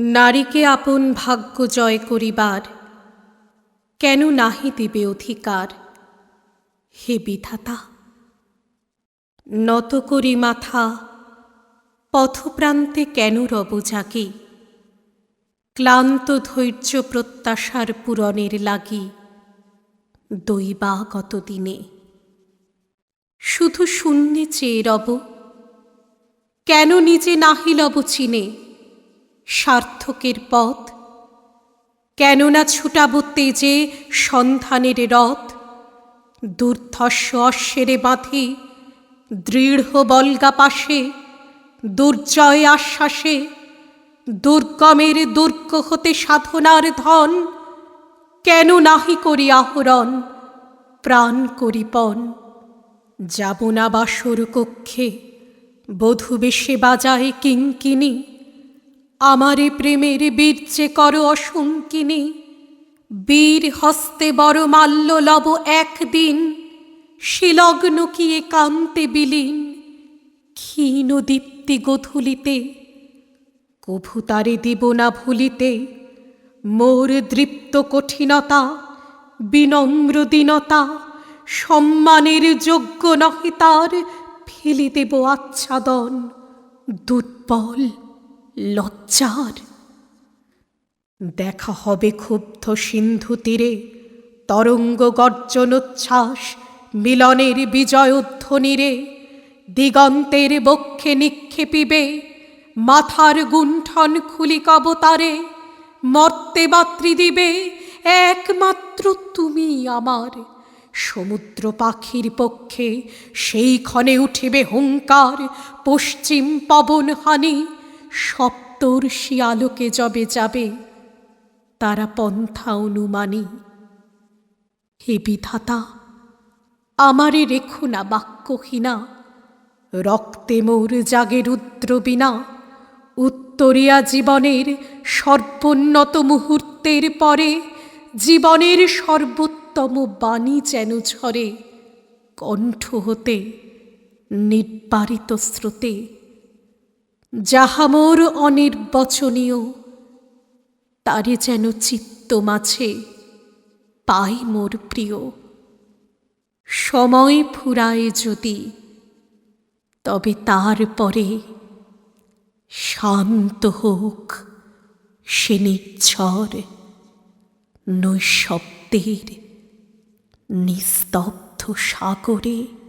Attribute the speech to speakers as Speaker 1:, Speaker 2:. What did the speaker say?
Speaker 1: নারীকে আপন ভাগ্য জয় করিবার, কেন নাহি দিবে অধিকার? হে বিধাতা, নত করি মাথা, পথপ্রান্তে কেন রব জাগি? ক্লান্ত ধৈর্য প্রত্যাশার পূরণের লাগি দৈবা গত দিনে। শুধু শূন্যে চেয়ে রব, কেন নিজে নাহি লব চিনে? সার্থকের পথ? কেননা ছুটাব তেজে সন্ধানের রথ? দুর্ধর্ষ অশ্বেরে বাঁধি, দৃঢ় বলগা পাশে, দুর্জয় আশ্বাসে, দুর্গমের দুর্গ হতে সাধনার ধন? কেন নাহি করি আহরণ, প্রাণ করিপন যাব না বাসর কক্ষে, বধূ বেশে বাজায় কিঙ্কিনী আমারে প্রেমের বীর্যে কর অসঙ্কিনী বীর হস্তে বড় মাল্য লব একদিন, শিলগ্ন কিয়ে কান্তে বিলীন। ক্ষীণ দীপ্তি গোধূলিতে, কভু তারে দিব না ভুলিতে, মোর দৃপ্ত কঠিনতা, বিনম্র দীনতা, সম্মানের যোগ্য নহে তার ফেলে দেব আচ্ছাদন, দুর্বল লজ্জার। দেখা হবে ক্ষুব্ধ সিন্ধু তীরে, তরঙ্গ গর্জনোচ্ছ্বাস মিলনের বিজয় বিজয়োধ্বনিরে দিগন্তের বক্ষে নিক্ষেপিবে, মাথার গুণ্ঠন খুলি কবতারে। মর্তে মাতৃ দিবে, একমাত্র তুমি আমার। সমুদ্র পাখির পক্ষে সেই ক্ষণে উঠিবে হুঙ্কার, পশ্চিম পবন হানি সপ্তর্ষি আলোকে যবে যাবে, তারা পন্থা অনুমানী। হে বিধাতা, আমারে রেখো না বাক্যহীনা, রক্তে মোর জাগে রুদ্র বিনা, উত্তরিয়া জীবনের সর্বোন্নত মুহূর্তের পরে, জীবনের সর্বোত্তম বাণী যেন ঝরে, কণ্ঠ হতে নির্বারিত স্রোতে। যাহা মোর অনির্বচনীয়, তারে যেন চিত্ত মাঝে পাই মোর প্রিয়। সময় ফুরায় যদি, তবে তারপরে শান্ত হোক সে নির্ঝর নৈশব্দের নিস্তব্ধ সাগরে।